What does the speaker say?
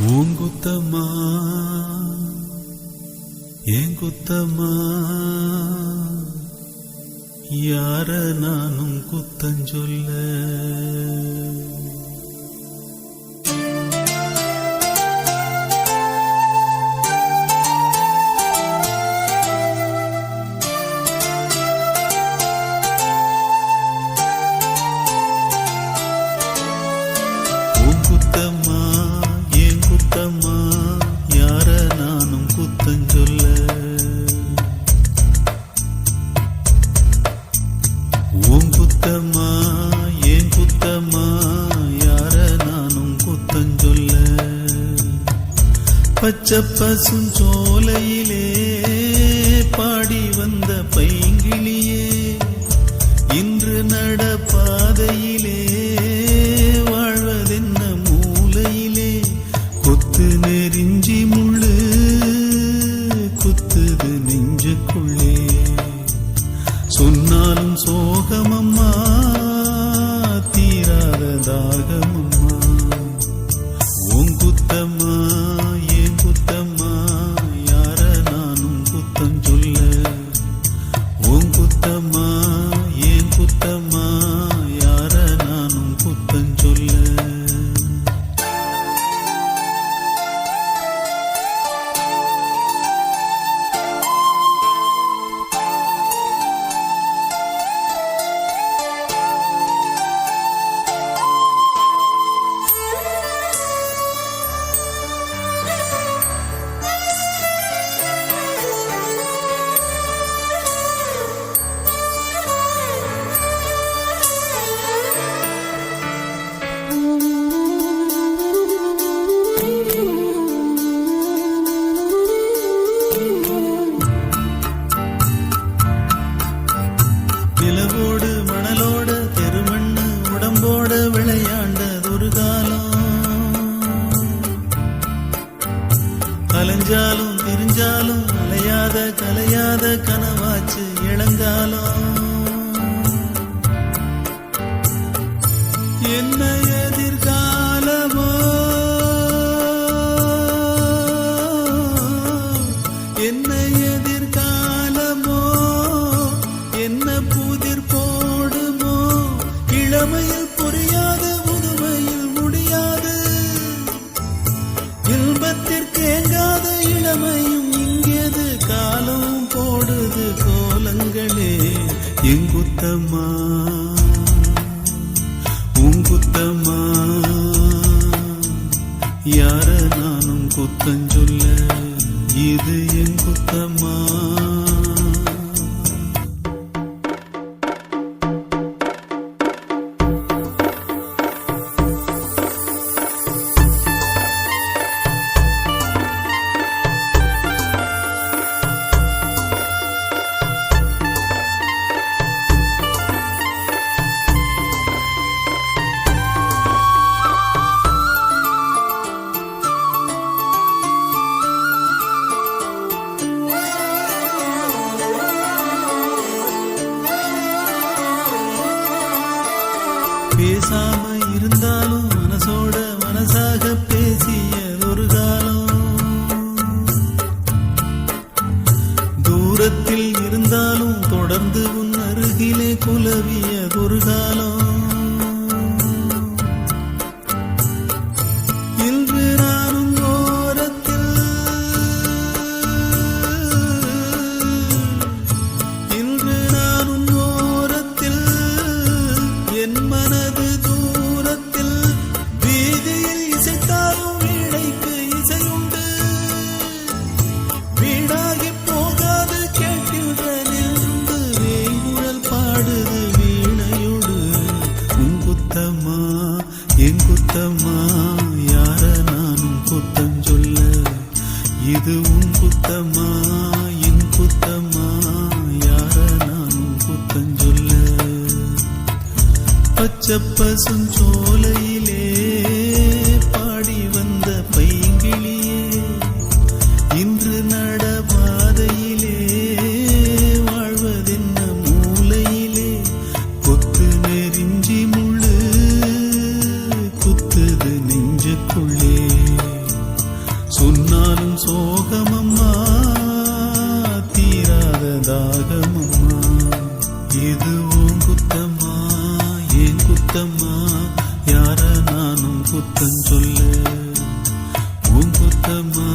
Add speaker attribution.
Speaker 1: பூங்குத்தம்மா ஏன் யார நானும் குத்தஞ்சொல்ல குத்தம்மா யார நானும் குத்தஞ்சொல்ல உன் குத்தம்மா ஏன் குத்தம்மா யார நானும் குத்தஞ்சொல்ல பச்சை பாடி தாகமம்மா உன் குத்தமா? அலைஞ்சாலும் பிரிஞ்சாலும் அலையாத கலையாத கனவாச்சு இழந்தாலும். என்ன எதிர்கால எங்குத்தம்மா உங்குத்தம்மா யார நானும் குத்தஞ்சொல்ல? இது பேசாம இருந்தாலும் மனசோட மனசாக பேசிய ஒரு காலம். தூரத்தில் இருந்தாலும் தொடர்ந்து உன் அருகிலே குலவிய ஒரு காலம். குத்தம்மா யார நானும் குத்தம் சொல்ல? இது உன் குத்தம்மா என் குத்தம்மா யார நானும் குத்தம் சொல்ல? பச்சப்பசும் சோலையிலே நானும் குத்தம் சொல்ல. உன் குத்தமா